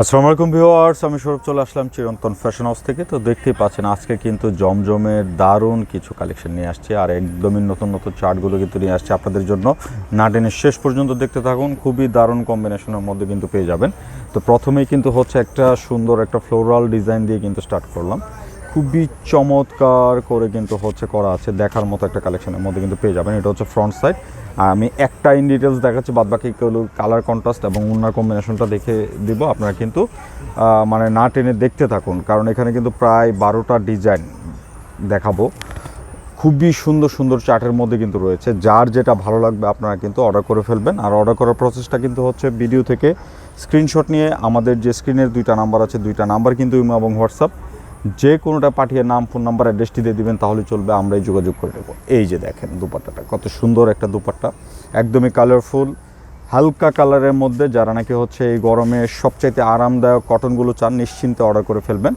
আসসালামু আলাইকুম ভিউয়ার্স, আমি সৌরভ চলে আসলাম চিরন্তন ফ্যাশন হাউস থেকে। তো দেখতেই পাচ্ছেন, আজকে কিন্তু জমজমের দারুণ কিছু কালেকশন নিয়ে আসছে আর একদমই নতুন নতুন চার্টগুলো কিন্তু নিয়ে আসছে আপনাদের জন্য। নাটেনের শেষ পর্যন্ত দেখতে থাকুন, খুবই দারুণ কম্বিনেশনের মধ্যে কিন্তু পেয়ে যাবেন। তো প্রথমেই কিন্তু হচ্ছে একটা সুন্দর একটা ফ্লোরাল ডিজাইন দিয়ে কিন্তু স্টার্ট করলাম। খুবই চমৎকার করে কিন্তু হচ্ছে করা আছে, দেখার মতো একটা কালেকশনের মধ্যে কিন্তু পেয়ে যাবেন। এটা হচ্ছে ফ্রন্ট সাইড আর আমি একটা ইন ডিটেলস দেখাচ্ছি বাদ বাকি কালার কন্ট্রাস্ট এবং উন্নার কম্বিনেশনটা দেখে দিব। আপনারা কিন্তু মানে না টেনে দেখতে থাকুন, কারণ এখানে কিন্তু প্রায় বারোটা ডিজাইন দেখাবো। খুবই সুন্দর সুন্দর চার্টের মধ্যে কিন্তু রয়েছে। যার যেটা ভালো লাগবে আপনারা কিন্তু অর্ডার করে ফেলবেন। আর অর্ডার করার প্রসেসটা কিন্তু হচ্ছে ভিডিও থেকে স্ক্রিনশট নিয়ে। আমাদের যে স্ক্রিনের দুইটা নাম্বার আছে, দুইটা নাম্বার কিন্তু ইমো এবং হোয়াটসঅ্যাপ। যে কোনোটা পাঠিয়ে নাম, ফোন নাম্বার অ্যাড্রেসটি দিয়ে দিবেন, তাহলে চলবে আমরাই যোগাযোগ করে দেবো এই যে দেখেন দুপাট্টাটা, কত সুন্দর একটা দুপাট্টা। একদমই কালারফুল হালকা কালারের মধ্যে যারা নাকি হচ্ছে এই গরমে সবচাইতে আরামদায়ক কটনগুলো চান, নিশ্চিন্তে অর্ডার করে ফেলবেন।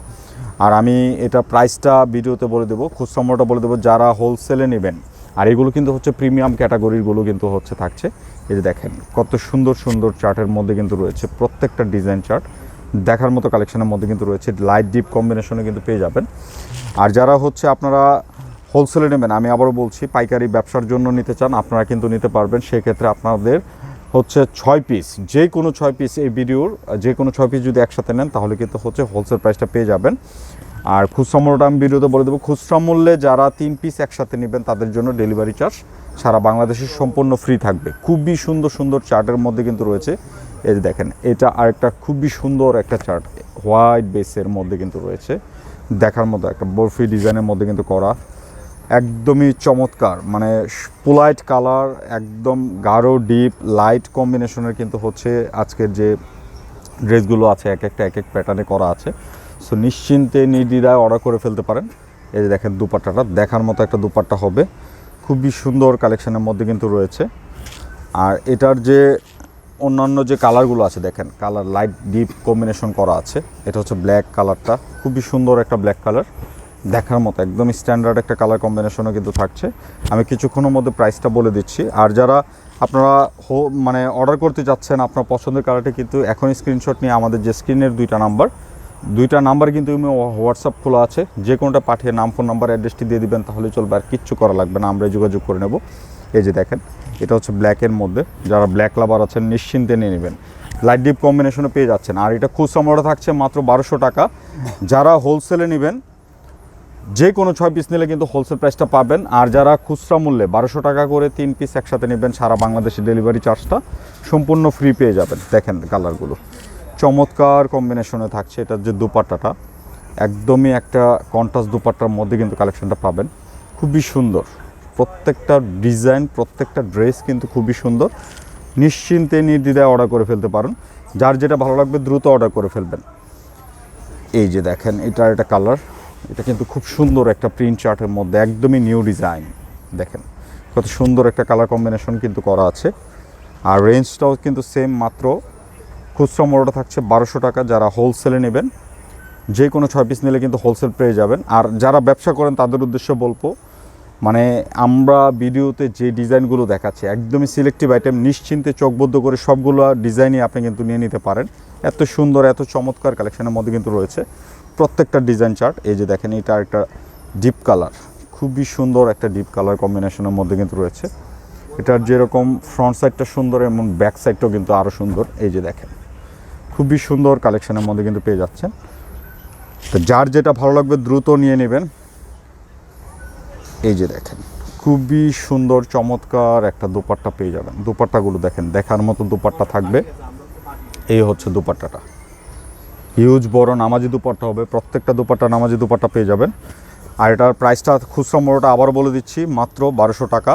আর আমি এটা প্রাইসটা ভিডিওতে বলে দেবো, খুচরা মূল্যটা বলে দেবো, যারা হোলসেলে নেবেন। আর এগুলো কিন্তু হচ্ছে প্রিমিয়াম ক্যাটাগরিগুলো কিন্তু হচ্ছে থাকছে। এই যে দেখেন, কত সুন্দর সুন্দর চার্টের মধ্যে কিন্তু রয়েছে প্রত্যেকটা ডিজাইন চার্ট দেখার মতো কালেকশনের মধ্যে কিন্তু রয়েছে। লাইট ডিপ কম্বিনেশনে কিন্তু পেয়ে যাবেন। আর যারা হচ্ছে আপনারা হোলসেলে নেবেন, আমি আবারও বলছি, পাইকারি ব্যবসার জন্য নিতে চান, আপনারা কিন্তু নিতে পারবেন। সেক্ষেত্রে আপনাদের হচ্ছে ছয় পিস যে কোনো ছয় পিস এই ভিডিওর, যে কোনো ছয় পিস যদি একসাথে নেন, তাহলে কিন্তু হচ্ছে হোলসেল প্রাইসটা পেয়ে যাবেন। আর খুচরা মূল্যটা আমি ভিডিওতে বলে দেবো, খুচরা মূল্যে যারা তিন পিস একসাথে নেবেন, তাদের জন্য ডেলিভারি চার্জ সারা বাংলাদেশে সম্পূর্ণ ফ্রি থাকবে। খুবই সুন্দর সুন্দর চার্টের মধ্যে কিন্তু রয়েছে। এই যে দেখেন, এটা আরেকটা খুবই সুন্দর একটা চার্ট হোয়াইট বেসের মধ্যে কিন্তু রয়েছে। দেখার মতো একটা বরফি ডিজাইনের মধ্যে কিন্তু করা। একদমই চমৎকার মানে পোলাইট কালার একদম গাঢ় ডিপ লাইট কম্বিনেশনের কিন্তু হচ্ছে আজকের যে ড্রেসগুলো আছে, এক একটা, এক এক প্যাটার্নে করা আছে। সো নিশ্চিন্তে নির্দ্বিধায় অর্ডার করে ফেলতে পারেন। এই যে দেখেন দুপাট্টাটা, দেখার মতো একটা দুপাট্টা হবে। খুবই সুন্দর কালেকশনের মধ্যে কিন্তু রয়েছে। আর এটার যে অন্যান্য যে কালারগুলো আছে, দেখেন, কালার লাইট ডিপ কম্বিনেশন করা আছে। এটা হচ্ছে ব্ল্যাক কালারটা, খুবই সুন্দর একটা ব্ল্যাক কালার। দেখার মতো, একদম স্ট্যান্ডার্ড একটা কালার কম্বিনেশনও কিন্তু থাকছে। আমি কিছুক্ষণের মধ্যে প্রাইসটা বলে দিচ্ছি। আর যারা আপনারা হো মানে অর্ডার করতে যাচ্ছেন আপনার পছন্দের কালারটি কিন্তু এখনই স্ক্রিনশট নিয়ে আমাদের যে স্ক্রিনের দুইটা নাম্বার। দুইটা নাম্বার কিন্তু হোয়াটসঅ্যাপ খোলা আছে। যে কোনোটা পাঠিয়ে নাম, ফোন নাম্বার, অ্যাড্রেসটি দিয়ে দিবেন তাহলে চলবে। আর কিচ্ছু করা লাগবে না। আমরা যোগাযোগ করে নেব। এই যে দেখেন, এটা হচ্ছে ব্ল্যাকের মধ্যে। যারা ব্ল্যাক লাভার আছেন, নিশ্চিন্তে নিয়ে নেবেন। লাইট ডিপ কম্বিনেশনে পেয়ে যাচ্ছেন। আর এটা খুচরা মূল্য থাকছে মাত্র বারোশো টাকা। যারা হোলসেলে নেবেন, যে কোনো ছয় পিস নিলে কিন্তু হোলসেল প্রাইসটা পাবেন। আর যারা খুচরা মূল্যে বারোশো টাকা করে তিন পিস একসাথে নেবেন, সারা বাংলাদেশে ডেলিভারি চার্জটা সম্পূর্ণ ফ্রি পেয়ে যাবেন। দেখেন কালারগুলো চমৎকার কম্বিনেশনে থাকছে এটার যে দুপাট্টাটা। একদমই একটা কন্ট্রাস্ট দুপাট্টার মধ্যে কিন্তু কালেকশনটা পাবেন। খুবই সুন্দর। প্রত্যেকটা ডিজাইন, প্রত্যেকটা ড্রেস কিন্তু খুবই সুন্দর। নিশ্চিন্তে নির্দ্বিধায় অর্ডার করে ফেলতে পারেন। যার যেটা ভালো লাগবে দ্রুত অর্ডার করে ফেলবেন। এই যে দেখেন, এটার একটা কালার এটা কিন্তু খুব সুন্দর একটা প্রিন্ট চার্টের মধ্যে, একদমই নিউ ডিজাইন দেখেন, কত সুন্দর একটা কালার কম্বিনেশন কিন্তু করা আছে। আর রেঞ্জটাও কিন্তু সেম মাত্র। খুচরা মোড়টা থাকছে বারোশো টাকা। যারা হোলসেলে নেবেন যে কোনো ছয় পিস নিলে কিন্তু হোলসেল পেয়ে যাবেন। আর যারা ব্যবসা করেন, তাদের উদ্দেশ্যে বলব মানে আমরা ভিডিওতে যে ডিজাইনগুলো দেখাচ্ছি, একদমই সিলেক্টিভ আইটেম নিশ্চিন্তে চোখবদ্ধ করে সবগুলো ডিজাইনই আপনি কিন্তু নিয়ে নিতে পারেন। এত সুন্দর, এত চমৎকার কালেকশনের মধ্যে কিন্তু রয়েছে। প্রত্যেকটা ডিজাইন চার্ট এই যে দেখেন, এটা একটা ডিপ কালার খুবই সুন্দর একটা ডিপ কালার কম্বিনেশনের মধ্যে কিন্তু রয়েছে। এটার যেরকম ফ্রন্ট সাইডটা সুন্দর এবং ব্যাক সাইডটাও কিন্তু আরও সুন্দর। এই যে দেখেন, খুবই সুন্দর কালেকশনের মধ্যে কিন্তু পেয়ে যাচ্ছেন। তো যার যেটা ভালো লাগবে দ্রুত নিয়ে নেবেন। এই যে দেখেন, খুবই সুন্দর, চমৎকার একটা দুপাট্টা পেয়ে যাবেন। দুপাট্টাগুলো দেখেন, দেখার মতো দুপাট্টা থাকবে। এই হচ্ছে দুপাট্টাটা। হিউজ বড়, নামাজি দুপাট্টা হবে। প্রত্যেকটা দুপাট্টা নামাজি দুপাট্টা পেয়ে যাবেন। আর এটার প্রাইসটা খুচরা মোড়টা আবার বলে দিচ্ছি, মাত্র বারোশো টাকা।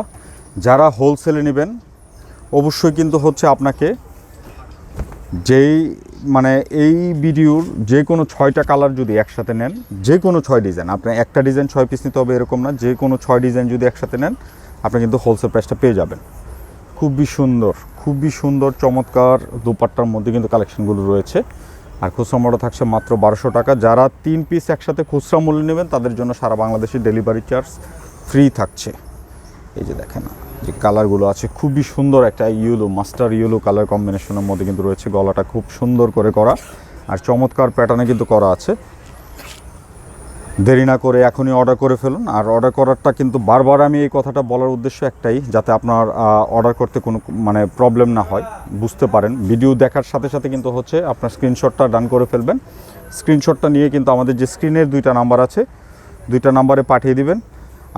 যারা হোলসেলে নেবেন, অবশ্যই কিন্তু হচ্ছে আপনাকে যেই মানে এই ভিডিওর যে কোনো ছয়টা কালার যদি একসাথে নেন, যে কোনো ছয় ডিজাইন আপনি একটা ডিজাইন ছয় পিস নিতে হবে এরকম না, যে কোনো ছয় ডিজাইন যদি একসাথে নেন, আপনি কিন্তু হোলসেল প্রাইসটা পেয়ে যাবেন। খুবই সুন্দর খুবই সুন্দর, চমৎকার দুপাট্টার মধ্যে কিন্তু কালেকশনগুলো রয়েছে। আর খুচরা মূল্য থাকছে মাত্র বারোশো টাকা। যারা তিন পিস একসাথে খুচরা মূল্য নেবেন, তাদের জন্য সারা বাংলাদেশে ডেলিভারি চার্জ ফ্রি থাকছে। এই যে দেখেন। যে কালারগুলো আছে, খুবই সুন্দর একটা ইয়েলো মাস্টার ইয়েলো কালার কম্বিনেশনের মধ্যে কিন্তু রয়েছে গলাটা খুব সুন্দর করে করা। আর চমৎকার প্যাটার্নে কিন্তু করা আছে। দেরি না করে এখনই অর্ডার করে ফেলুন। আর অর্ডার করারটা কিন্তু বারবার আমি এই কথাটা বলার উদ্দেশ্য একটাই, যাতে আপনার অর্ডার করতে কোনো মানে প্রবলেম না হয়। বুঝতে পারেন। ভিডিও দেখার সাথে সাথে কিন্তু হচ্ছে আপনার স্ক্রিনশটটা ডান করে ফেলবেন। স্ক্রিনশটটা নিয়ে কিন্তু আমাদের যে স্ক্রিনের দুইটা নাম্বার আছে, দুইটা নাম্বারে পাঠিয়ে দিবেন।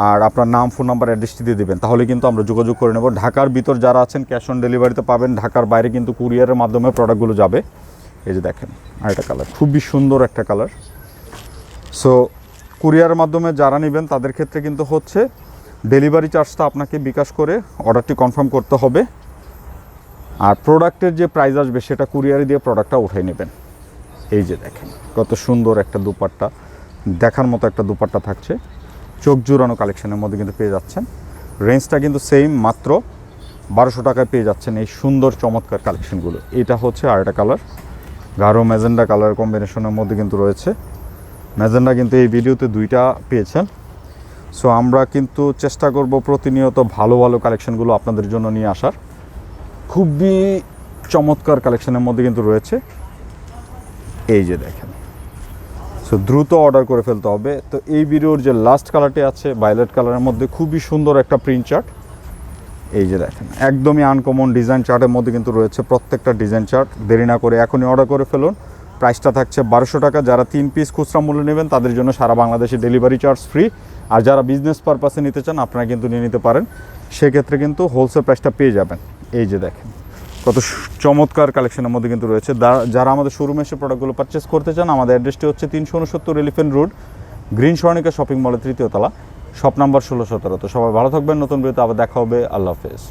আর আপনার নাম, ফোন নাম্বার অ্যাড্রেসটি দিয়ে দেবেন। তাহলে কিন্তু আমরা যোগাযোগ করে নেব। ঢাকার ভিতর যারা আছেন ক্যাশ অন ডেলিভারিতে পাবেন। ঢাকার বাইরে কিন্তু কুরিয়ারের মাধ্যমে প্রোডাক্টগুলো যাবে। এই যে দেখেন আরেকটা কালার খুবই সুন্দর একটা কালার সো কুরিয়ারের মাধ্যমে যারা নেবেন, তাদের ক্ষেত্রে কিন্তু হচ্ছে ডেলিভারি চার্জটা আপনাকে বিকাশ করে অর্ডারটি কনফার্ম করতে হবে। আর প্রোডাক্টের যে প্রাইস আসবে, সেটা কুরিয়ারে দিয়ে প্রোডাক্টটা উঠাই নেবেন। এই যে দেখেন, কত সুন্দর একটা দুপাট্টা। দেখার মতো একটা দুপাট্টা থাকছে। চোখ জুড়ানো কালেকশনের মধ্যে কিন্তু পেয়ে যাচ্ছেন। রেঞ্জটা কিন্তু সেম মাত্র বারোশো টাকায় পেয়ে যাচ্ছেন এই সুন্দর, চমৎকার কালেকশনগুলো এটা হচ্ছে আরেকটা কালার গাঢ় ম্যাজেন্ডা কালার কম্বিনেশনের মধ্যে কিন্তু রয়েছে। ম্যাজেন্ডা কিন্তু এই ভিডিওতে দুইটা পেয়েছেন। সো আমরা কিন্তু চেষ্টা করব প্রতিনিয়ত ভালো ভালো কালেকশনগুলো আপনাদের জন্য নিয়ে আসার। খুবই চমৎকার কালেকশনের মধ্যে কিন্তু রয়েছে। এই যে দেখেন। সো দ্রুত অর্ডার করে ফেলতে হবে। তো এই ভিডিওর যে লাস্ট কালারটি আছে ভায়োলেট কালারের মধ্যে খুবই সুন্দর একটা প্রিন্ট চার্ট এই যে দেখেন, একদমই আনকমন ডিজাইন চার্টের মধ্যে কিন্তু রয়েছে প্রত্যেকটা ডিজাইন চার্ট দেরি না করে এখনই অর্ডার করে ফেলুন। প্রাইসটা থাকছে বারোশো টাকা। যারা তিন পিস খুচরা মূল্য নেবেন, তাদের জন্য সারা বাংলাদেশে ডেলিভারি চার্জ ফ্রি আর যারা বিজনেস পারপাসে নিতে চান, আপনারা কিন্তু নিয়ে নিতে পারেন। সেক্ষেত্রে কিন্তু হোলসেল প্রাইসটা পেয়ে যাবেন। এই যে দেখেন কত চমৎকার কালেকশনের মধ্যে কিন্তু রয়েছে। যারা আমাদের শোরুমে এসে প্রোডাক্টগুলো পারচেস করতে চান, আমাদের অ্যাড্রেসটি হচ্ছে তিনশো উনসত্তর elephant road green Swarnika shopping মলের তৃতীয় তলা শপ নাম্বার ষোলো সতেরো। তো সবাই ভালো থাকবেন, নতুন বিরতি আবার দেখা হবে। আল্লাহ হাফেজ।